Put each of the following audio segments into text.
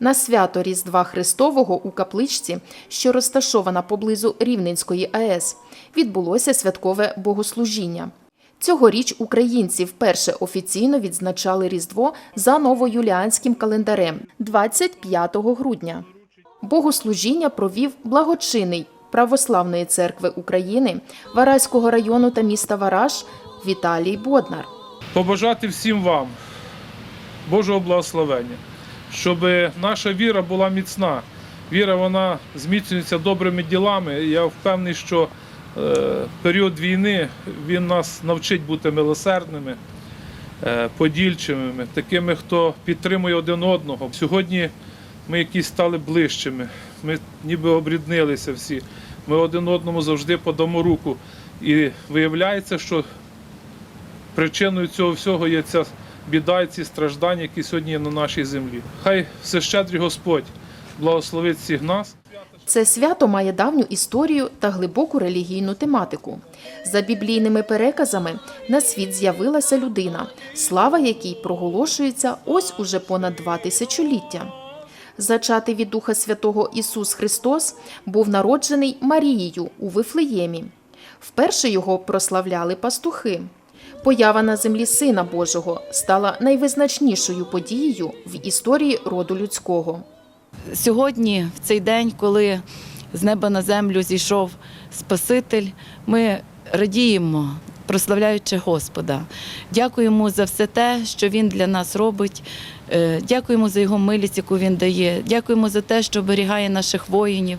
На свято Різдва Христового у капличці, що розташована поблизу Рівненської АЕС, відбулося святкове богослужіння. Цьогоріч українці вперше офіційно відзначали Різдво за новоюліанським календарем 25 грудня. Богослужіння провів благочинний Православної церкви України Вараського району та міста Вараж Віталій Боднар. побажати всім вам Божого благословення, щоб наша віра була міцна. Віра вона зміцнюється добрими ділами. Я впевнений, що е, період війни він нас навчить бути милосердними, е, подільчими, такими, хто підтримує один одного. Сьогодні ми якісь стали ближчими, ми ніби обріднилися всі. Ми один одному завжди подамо руку. І виявляється, що причиною цього всього є ця біда і ці страждання, які сьогодні є на нашій землі. Хай всещедрий Господь благословить всіх нас. Це свято має давню історію та глибоку релігійну тематику. За біблійними переказами на світ з'явилася людина, слава якій проголошується ось уже понад два тисячоліття. Зачатий від Духа Святого Ісус Христос був народжений Марією у Вифлеємі. Вперше його прославляли пастухи. Поява на землі Сина Божого стала найвизначнішою подією в історії роду людського. Сьогодні, в цей день, коли з неба на землю зійшов Спаситель, ми радіємо, прославляючи Господа. Дякуємо за все те, що Він для нас робить. Е, Дякуємо за його милість, яку він дає. Дякуємо за те, що оберігає наших воїнів.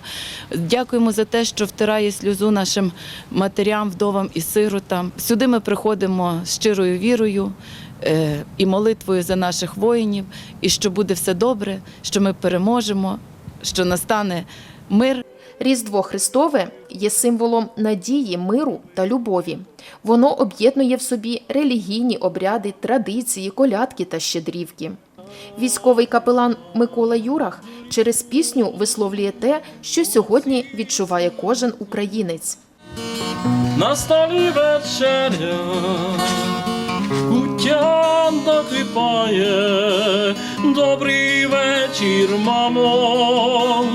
Дякуємо за те, що втирає сльозу нашим матерям, вдовам і сиротам. Сюди ми приходимо з щирою вірою е, і молитвою за наших воїнів, і що буде все добре, що ми переможемо, що настане мир. Різдво Христове є символом надії, миру та любові. Воно об'єднує в собі релігійні обряди, традиції, колядки та щедрівки. Військовий капелан Микола Юрах через пісню висловлює те, що сьогодні відчуває кожен українець. На столі вечеря, куття накипає, добрий вечір, мамо,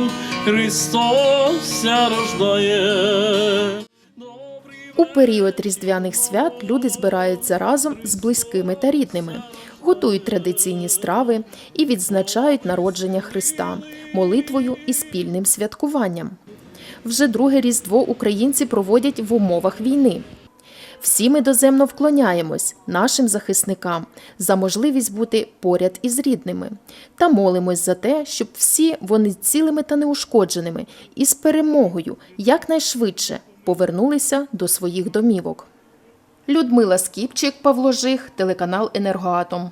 Христос рождає. У період різдвяних свят люди збираються разом з близькими та рідними, готують традиційні страви і відзначають народження Христа молитвою і спільним святкуванням. Вже друге різдво українці проводять в умовах війни. Всі ми доземно вклоняємось нашим захисникам за можливість бути поряд із рідними та молимось за те, щоб всі вони цілими та неушкодженими і з перемогою якнайшвидше повернулися до своїх домівок. Людмила Скіпчик, Павло Жих, телеканал Енергоатом.